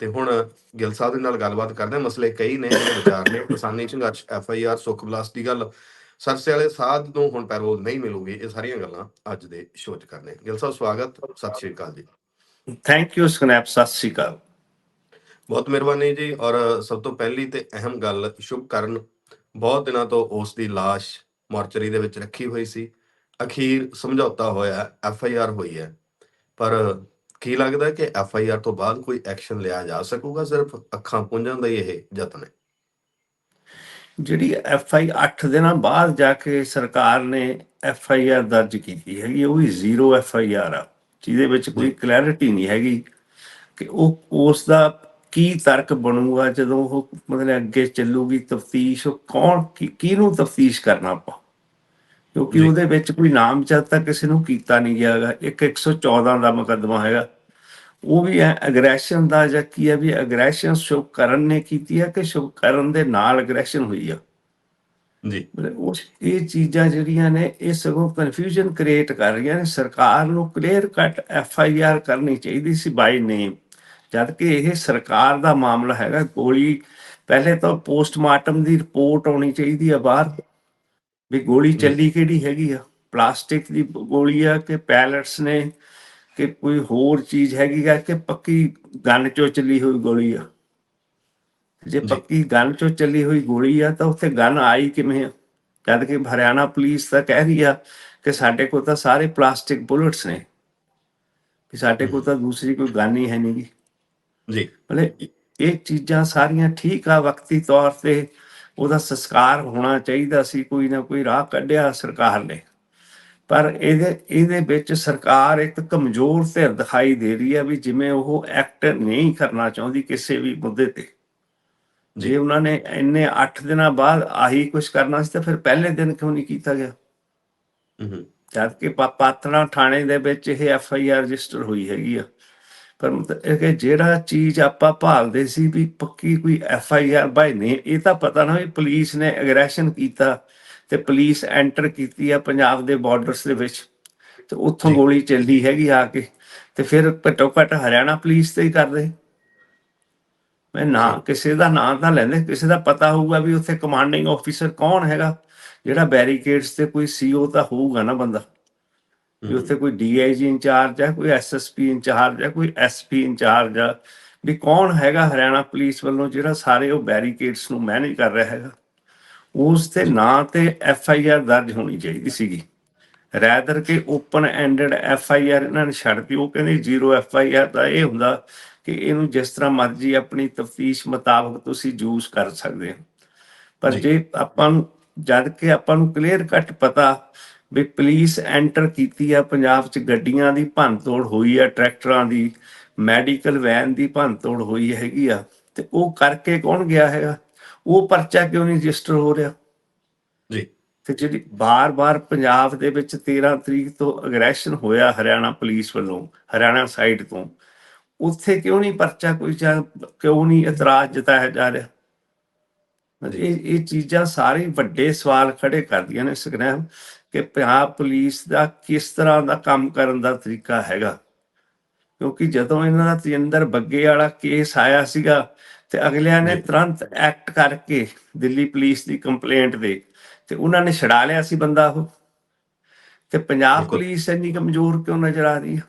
ਤੇ ਹੁਣ ਗਿੱਲ ਸਾਹਿਬ ਦੇ ਨਾਲ ਗੱਲਬਾਤ ਕਰਦੇ ਹਾਂ। ਮਸਲੇ ਕਈ ਨੇ ਜਿਹੜੇ ਵਿਚਾਰ ਨੇ। ਕਿਸਾਨੀ ਸੰਘਰਸ਼ ਐਫ ਆਈ ਆਰ ਸੁੱਖ ਬਲਾਸ ਦੀ ਗੱਲ। ਸਰਸੇ ਵਾਲੇ ਸਾਧ ਨੂੰ ਹੁਣ ਪੈਰੋਲ ਨਹੀਂ ਮਿਲੂਗੀ। ਇਹ ਸਾਰੀਆਂ ਗੱਲਾਂ ਅੱਜ ਦੇ ਸ਼ੋਅ 'ਚ ਕਰਨੇ ਗਿੱਲ ਸਾਹਿਬ ਸਵਾਗਤ। ਸਤਿ ਸ਼੍ਰੀ ਅਕਾਲ ਜੀ। ਥੈਂਕ ਯੂ ਸਨੈਪ ਸਤਿ ਸ਼੍ਰੀ ਅਕਾਲ। ਬਹੁਤ ਮਿਹਰਬਾਨੀ ਜੀ। ਔਰ ਸਭ ਤੋਂ ਪਹਿਲੀ ਤੇ ਅਹਿਮ ਗੱਲ ਸ਼ੁਭ ਕਰਨ। ਬਹੁਤ ਦਿਨਾਂ ਤੋਂ ਉਸ ਦੀ লাশ ਮੋਰਚਰੀ ਦੇ ਵਿੱਚ ਰੱਖੀ ਹੋਈ ਸੀ। ਅਖੀਰ ਸਮਝੌਤਾ ਹੋਇਆ ਐਫ ਆਈ ਆਰ ਹੋਈ ਹੈ। ਪਰ ਕੀ ਲੱਗਦਾ ਕਿ ਐਫ ਆਈ ਆਰ ਤੋਂ ਬਾਅਦ ਕੋਈ ਐਕਸ਼ਨ ਲਿਆ ਜਾ ਸਕੂਗਾ? ਸਿਰਫ ਅੱਖਾਂ ਪੁੰਝਣ ਦਾ ਹੀ ਇਹ ਯਤਨ ਹੈ। ਜਿਹੜੀ ਐਫ ਆਈ 8 ਦਿਨਾਂ ਬਾਅਦ ਜਾ ਕੇ ਸਰਕਾਰ ਨੇ ਐਫ ਆਈ ਆਰ ਦਰਜ ਕੀਤੀ ਹੈਗੀ ਉਹ ਵੀ ਜ਼ੀਰੋ ਐਫ ਆਈ ਆਰ ਆ। ਜਿਹਦੇ ਵਿੱਚ ਕੋਈ ਕਲੈਰਿਟੀ ਨਹੀਂ ਹੈਗੀ ਕਿ ਉਹ ਉਸ ਦਾ ਕੀ ਤਰਕ ਬਣੂਗਾ ਜਦੋਂ ਉਹ ਮਤਲਬ ਅੱਗੇ ਚੱਲੂਗੀ ਤਫਤੀਸ਼ ਕੌਣ ਕੀ- ਕਿਹਨੂੰ ਤਫਤੀਸ਼ ਕਰਨਾ ਆਪਾਂ ਕਿਉਂਕਿ। ਉਹਦੇ ਵਿੱਚ ਕੋਈ ਨਾਮ ਤਾਂ ਕਿਸੇ ਨੂੰ ਕੀਤਾ ਨਹੀਂ ਗਿਆਗਾ ਇੱਕ 114 ਦਾ ਮੁਕੱਦਮਾ ਹੈਗਾ। ਉਹ ਵੀ ਹੈ ਅਗਰੈਸ਼ਨ ਦਾ ਜਾਂ ਕੀ ਹੈ ਵੀ ਅਗਰੈਸ਼ਨ ਸ਼ੁਭਕਰਨ ਨੇ ਕੀਤੀ ਹੈ ਕਿ ਸ਼ੁਭਕਰਨ ਦੇ ਨਾਲ ਅਗਰੈਸ਼ਨ ਹੋਈ ਆ। ਜੀ। ਉਹ ਇਹ ਚੀਜ਼ਾਂ ਜਿਹੜੀਆਂ ਨੇ ਇਹ ਸਗੋਂ ਕਨਫਿਊਜ਼ਨ ਕ੍ਰੀਏਟ ਕਰ ਰਹੀਆਂ ਨੇ। ਸਰਕਾਰ ਨੂੰ clear cut F I R ਕਰਨੀ ਚਾਹੀਦੀ ਸੀ ਬਾਈ ਨੇਮ ਜਦ ਕਿ ਇਹ ਸਰਕਾਰ ਦਾ ਮਾਮਲਾ ਹੈਗਾ ਗੋਲੀ ਪਹਿਲੇ ਤਾਂ ਪੋਸਟਮਾਰਟਮ ਦੀ ਰਿਪੋਰਟ ਆਉਣੀ ਚਾਹੀਦੀ ਆ ਬਾਹਰ। ਵੀ ਗੋਲੀ ਚੱਲੀ ਕਿਹੜੀ ਹੈਗੀ ਆ? ਪਲਾਸਟਿਕ ਦੀ ਗੋਲੀ ਆ ਕਿ ਪੈਲਟਸ ਨੇ ਕਿ ਕੋਈ ਹੋਰ ਚੀਜ਼ ਹੈਗੀ ਆ ਕਿ ਪੱਕੀ ਗਨ ਚੋਂ ਚੱਲੀ ਹੋਈ ਗੋਲੀ ਆ? ਜੇ ਜੀ। ਪੱਕੀ ਗਨ ਚੋਂ ਚੱਲੀ ਹੋਈ ਗੋਲੀ ਆ ਤਾਂ ਉੱਥੇ ਗਨ ਆਈ ਕਿਵੇਂ ਆ? ਜਦ ਕਿ ਹਰਿਆਣਾ ਪੁਲਿਸ ਤਾਂ ਕਹਿ ਰਹੀ ਆ ਕਿ ਸਾਡੇ ਕੋਲ ਤਾਂ ਸਾਰੇ ਪਲਾਸਟਿਕ ਬੁਲੇਟਸ ਨੇ। ਕਿ ਸਾਡੇ ਕੋਲ ਤਾਂ ਦੂਸਰੀ ਕੋਈ ਗਨ ਹੀ ਹੈ ਨਹੀਂਗੀ ਜੀ। ਮਤਲਬ ਇਹ ਚੀਜ਼ਾਂ ਸਾਰੀਆਂ ਠੀਕ ਆ ਵਕਤੀ ਤੌਰ ਤੇ ਉਹਦਾ ਸੰਸਕਾਰ ਹੋਣਾ ਚਾਹੀਦਾ ਸੀ ਕੋਈ ਨਾ ਕੋਈ ਰਾਹ ਕੱਢਿਆ ਸਰਕਾਰ ਨੇ। ਪਰ ਇਹਦੇ ਇਹਦੇ ਵਿੱਚ ਸਰਕਾਰ ਇੱਕ ਕਮਜ਼ੋਰ ਧਿਰ ਦਿਖਾਈ ਦੇ ਰਹੀ ਹੈ ਵੀ ਜਿਵੇਂ ਉਹ ਐਕਟ ਨਹੀਂ ਕਰਨਾ ਚਾਹੁੰਦੀ ਕਿਸੇ ਵੀ ਮੁੱਦੇ ਤੇ। ਜੇ ਉਹਨਾਂ ਨੇ ਇੰਨੇ 8 ਦਿਨਾਂ ਬਾਅਦ ਆਹੀ ਕੁਝ ਕਰਨਾ ਸੀ ਤਾਂ ਫਿਰ ਪਹਿਲੇ ਦਿਨ ਕਿਉਂ ਨਹੀਂ ਕੀਤਾ ਗਿਆ? ਹੂੰ ਜਦ ਕਿ ਪਾ- ਪਾਤੜਾਂ ਥਾਣੇ ਦੇ ਵਿੱਚ ਇਹ ਐਫ ਆਈ ਆਰ ਰਜਿਸਟਰ ਹੋਈ ਹੈਗੀ ਆ। ਪਰ ਇਹ ਕਿ ਜਿਹੜਾ ਚੀਜ਼ ਆਪਾਂ ਭਾਲਦੇ ਸੀ ਵੀ ਪੱਕੀ ਕੋਈ ਐਫ ਆਈ ਆਰ ਬਾਈ ਨੇ ਇਹ ਤਾਂ ਪਤਾ ਨਾ ਵੀ ਪੁਲਿਸ ਨੇ ਐਗਰੈਸ਼ਨ ਕੀਤਾ ਤੇ ਪੁਲਿਸ ਐਂਟਰ ਕੀਤੀ ਆ ਪੰਜਾਬ ਦੇ ਬਾਰਡਰਸ ਦੇ ਵਿੱਚ ਤੇ ਉੱਥੋਂ। ਗੋਲੀ ਚੱਲਦੀ ਹੈਗੀ ਆ ਕੇ ਤੇ ਫਿਰ ਘੱਟੋ ਘੱਟ ਹਰਿਆਣਾ ਪੁਲਿਸ ਤੇ ਹੀ ਕਰਦੇ। ਮੈਂ ਨਾ ਕਿਸੇ ਦਾ ਨਾਂ ਤਾਂ ਲੈਂਦੇ ਕਿਸੇ ਦਾ ਪਤਾ ਹੋਊਗਾ ਵੀ ਉੱਥੇ ਕਮਾਂਡਿੰਗ ਆਫੀਸਰ ਕੌਣ ਹੈਗਾ ਜਿਹੜਾ ਬੈਰੀਕੇਡਸ ਤੇ ਕੋਈ ਸੀਓ ਤਾਂ ਹੋਊਗਾ ਨਾ ਬੰਦਾ। ਵੀ ਉੱਥੇ ਕੋਈ ਡੀਆਈਜੀ ਇੰਚਾਰਜ ਹੈ ਕੋਈ ਐਸਐਸਪੀ ਇੰਚਾਰਜ ਹੈ ਕੋਈ ਐਸਪੀ ਇੰਚਾਰਜ ਆ ਵੀ ਕੌਣ ਹੈਗਾ ਹਰਿਆਣਾ ਪੁਲਿਸ ਵੱਲੋਂ ਜਿਹੜਾ ਸਾਰੇ ਉਹ ਬੈਰੀਕੇਡਸ ਨੂੰ ਮੈਨੇਜ ਕਰ ਰਿਹਾ ਹੈਗਾ? ਉਸ ਤੇ ਨਾਂ ਤੇ ਐਫ ਆਈ ਆਰ ਦਰਜ ਹੋਣੀ ਚਾਹੀਦੀ ਸੀਗੀ। ਰੈਦਰ ਕਿ open ended F I R ਇਹਨਾਂ ਨੇ ਛੱਡਤੀ ਉਹ ਕਹਿੰਦੇ ਜ਼ੀਰੋ ਐਫ ਆਈ ਆਰ ਦਾ ਇਹ ਹੁੰਦਾ ਕਿ ਇਹਨੂੰ ਜਿਸ ਤਰ੍ਹਾਂ ਮਰਜ਼ੀ ਆਪਣੀ ਤਫਤੀਸ਼ ਮੁਤਾਬਕ ਤੁਸੀਂ ਯੂਜ਼ ਕਰ ਸਕਦੇ ਹੋ। ਪਰ। ਜੇ। ਆਪਾਂ ਨੂੰ ਜਦ ਕਿ ਆਪਾਂ ਨੂੰ ਕਲੀਅਰ ਕੱਟ ਪਤਾ ਵੀ ਪੁਲਿਸ ਐਂਟਰ ਕੀਤੀ ਆ ਪੰਜਾਬ 'ਚ ਗੱਡੀਆਂ ਦੀ ਭੰਨਤੋੜ ਹੋਈ ਆ ਟਰੈਕਟਰਾਂ ਦੀ ਮੈਡੀਕਲ ਵੈਨ ਦੀ ਭੰਨਤੋੜ ਹੋਈ ਹੈਗੀ ਆ ਤੇ ਉਹ ਕਰਕੇ ਕੌਣ ਗਿਆ ਹੈਗਾ? ਉਹ ਪਰਚਾ ਕਿਉਂ ਨਹੀਂ ਰਜਿਸਟਰ ਹੋ ਰਿਹਾ? ਜੀ। ਤੇ ਜਿਹੜੀ ਬਾਰ-ਬਾਰ ਪੰਜਾਬ ਦੇ ਵਿੱਚ 13 ਤਰੀਕ ਤੋਂ ਅਗਰੈਸ਼ਨ ਹੋਇਆ ਹਰਿਆਣਾ ਪੁਲਿਸ ਵੱਲੋਂ ਹਰਿਆਣਾ ਸਾਈਡ ਤੋਂ ਉੱਥੇ ਕਿਉਂ ਨਹੀਂ ਪਰਚਾ ਕੋਈ ਕਿਉਂ ਨਹੀਂ ਇਤਰਾਜ਼ ਜਤਾਇਆ ਜਾ ਰਿਹਾ? ਇਹ ਇਹ ਚੀਜ਼ਾਂ ਸਾਰੇ ਵੱਡੇ ਸਵਾਲ ਖੜੇ ਕਰਦੀਆਂ ਨੇ ਸੁਖਨੈਮ ਕਿ ਪੰਜਾਬ ਪੁਲਿਸ ਦਾ ਕਿਸ ਤਰ੍ਹਾਂ ਦਾ ਕੰਮ ਕਰਨ ਦਾ ਤਰੀਕਾ ਹੈਗਾ ਕਿਉਂਕਿ ਜਦੋਂ ਇਹਨਾਂ ਦਾ ਤੇਂਦਰ ਬੱਗੇ ਵਾਲਾ ਕੇਸ ਆਇਆ ਸੀਗਾ ਤੇ ਅਗਲਿਆਂ ਨੇ। ਤੁਰੰਤ ਐਕਟ ਕਰਕੇ ਦਿੱਲੀ ਪੁਲਿਸ ਦੀ ਕੰਪਲੇਂਟ ਦੇ ਤੇ ਉਹਨਾਂ ਨੇ ਛਡਾ ਲਿਆ ਸੀ ਬੰਦਾ ਉਹ ਤੇ ਪੰਜਾਬ। ਪੁਲਿਸ ਇੰਨੀ ਕਮਜ਼ੋਰ ਕਿਉਂ ਨਜ਼ਰ ਆ ਰਹੀ ਹੈ